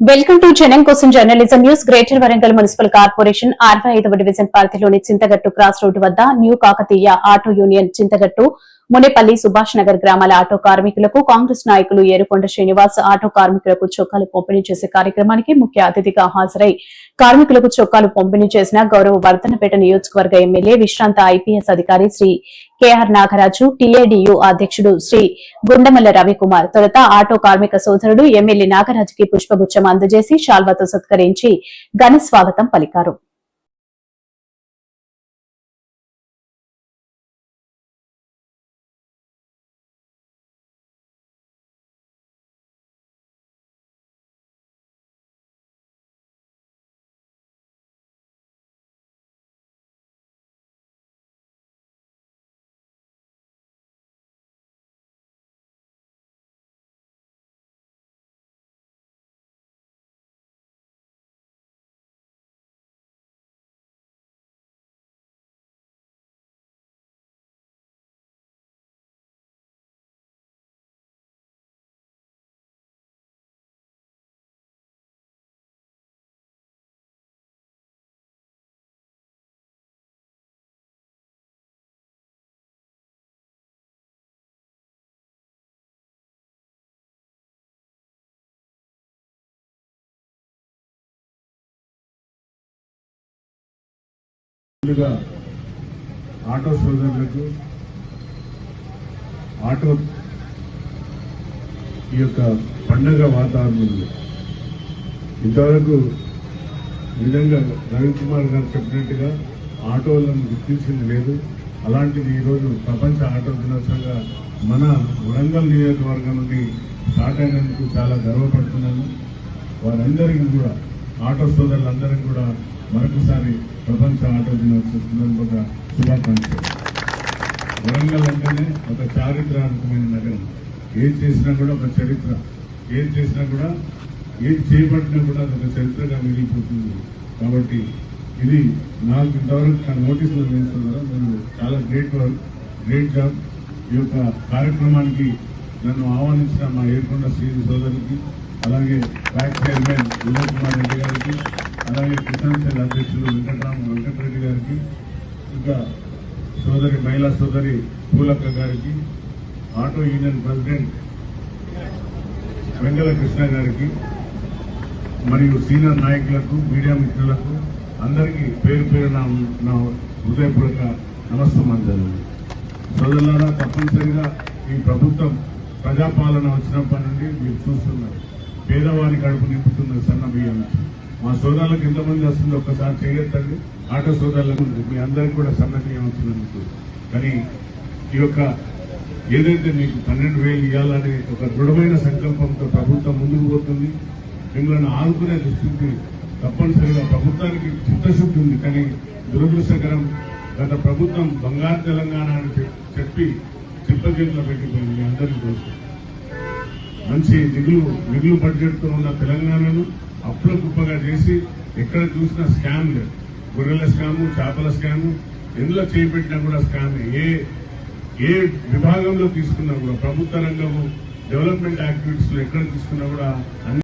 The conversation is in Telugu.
Welcome to Janam Kosam journalism news. Greater Warangal municipal corporation అరవై ఐదవ డివిజన్ పరిధిలోని చింతగట్టు క్రాస్ రోడ్డు వద్ద new Kakatiya auto union Chintagattu Munepalli Subhash Nagar గ్రామాల ఆటో కార్మికులకు కాంగ్రెస్ నాయకులు ఏరుకొండ శ్రీనివాస్ ఆటో కార్మికులకు చొక్కాలు పంపిణీ చేసే కార్యక్రమానికి ముఖ్య అతిథిగా హాజరై కార్మికులకు చొక్కాలు పంపిణీ చేసిన గౌరవ వర్ధనపేట నియోజకవర్గ ఎమ్మెల్యే విశ్రాంత ఐపీఎస్ అధికారి శ్రీ కేఆర్ నాగరాజు టీఏడీయూ అధ్యక్షుడు శ్రీ గుండమల్ల రవికుమార్. తొలుత ఆటో కార్మిక సోదరుడు ఎమ్మెల్యే నాగరాజుకి పుష్పగుచ్చం అందజేసి శాల్వాతో సత్కరించి ఘన స్వాగతం పలికారు. ముందుగా ఆటో సోదరులకు ఆటో ఈ యొక్క పండగ వాతావరణంలో ఇంతవరకు నిజంగా రవికుమార్ గారు చెప్పినట్టుగా ఆటోలను గుర్తించింది లేదు. అలాంటిది ఈరోజు ప్రపంచ ఆటో దినోత్సవంగా మన వరంగల్ నియోజకవర్గం నుండి స్టార్ట్ అయినందుకు చాలా గర్వపడుతున్నాను. వారందరికీ కూడా ఆటో సోదరులందరికీ కూడా మరొకసారి ప్రపంచ ఆటో దినోత్సవ సందర్భంగా శుభాకాంక్షలు. వరంగల్ అంటేనే ఒక చారిత్రాత్మకమైన నగరం. ఏం చేసినా కూడా ఒక చరిత్ర. ఏం చేసినా కూడా ఏది చేపట్టినా కూడా అది ఒక చరిత్రగా మిగిలిపోతుంది. కాబట్టి ఇది నాకు ఇంతవరకు నా నోటీసులు వేస్తున్నారా మీరు చాలా గ్రేట్ వర్క్ గ్రేట్ జాబ్. ఈ యొక్క కార్యక్రమానికి నన్ను ఆహ్వానించిన మా ఏర్కొండ శ్రీ సోదరికి అలాగే బ్యాక్ చైర్మన్ విజయ్ కుమార్ రెడ్డి గారికి అలాగే కిసాన్ సెల్ అధ్యక్షులు వెంకటరామ వెంకటరెడ్డి గారికి ఇంకా సోదరి మహిళా సోదరి పూలక్క గారికి auto union president Vengala Krishna గారికి మరియు సీనియర్ నాయకులకు మీడియా మిత్రులకు అందరికీ పేరు పేరు నా హృదయపూర్వక హృదయపూర్వక నమస్తమాంజలు సోదరులారా తప్పనిసరిగా ఈ ప్రభుత్వం ప్రజాపాలన వచ్చినప్పటి నుండి మీరు చూస్తున్నారు. పేదవారి కడుపు నింపుతున్న సన్న బియ్యం. మా సోదరులకు ఎంతమంది వస్తుందో ఒక్కసారి చేయొద్దండి. ఆటో సోదరులకు మీ అందరికి కూడా సన్న బియ్యం వచ్చినందుకు. కానీ ఈ యొక్క ఏదైతే మీకు పన్నెండు వేలు ఇవ్వాలనే ఒక దృఢమైన సంకల్పంతో ప్రభుత్వం ముందుకు పోతుంది. మిమ్మల్ని ఆదుకునే దృష్టికి తప్పనిసరిగా ప్రభుత్వానికి చిత్తశుద్ధి ఉంది. కానీ దురదృష్టకరం గత ప్రభుత్వం బంగారు తెలంగాణ అని చెప్పి చిప్పచేతిలో పెట్టిపోయింది అందరికీ తెలుసు మంచి నిధులు మిగులు బడ్జెట్తో ఉన్న తెలంగాణను అప్పుల కుప్పగా చేసి ఎక్కడ చూసినా స్కామ్లు గొర్రెల స్కాము చేపల స్కాము ఎందులో చేపెట్టినా కూడా స్కామ్ ఏ ఏ విభాగంలో తీసుకున్నా కూడా ప్రభుత్వ రంగము డెవలప్మెంట్ యాక్టివిటీస్లో ఎక్కడ తీసుకున్నా కూడా అన్ని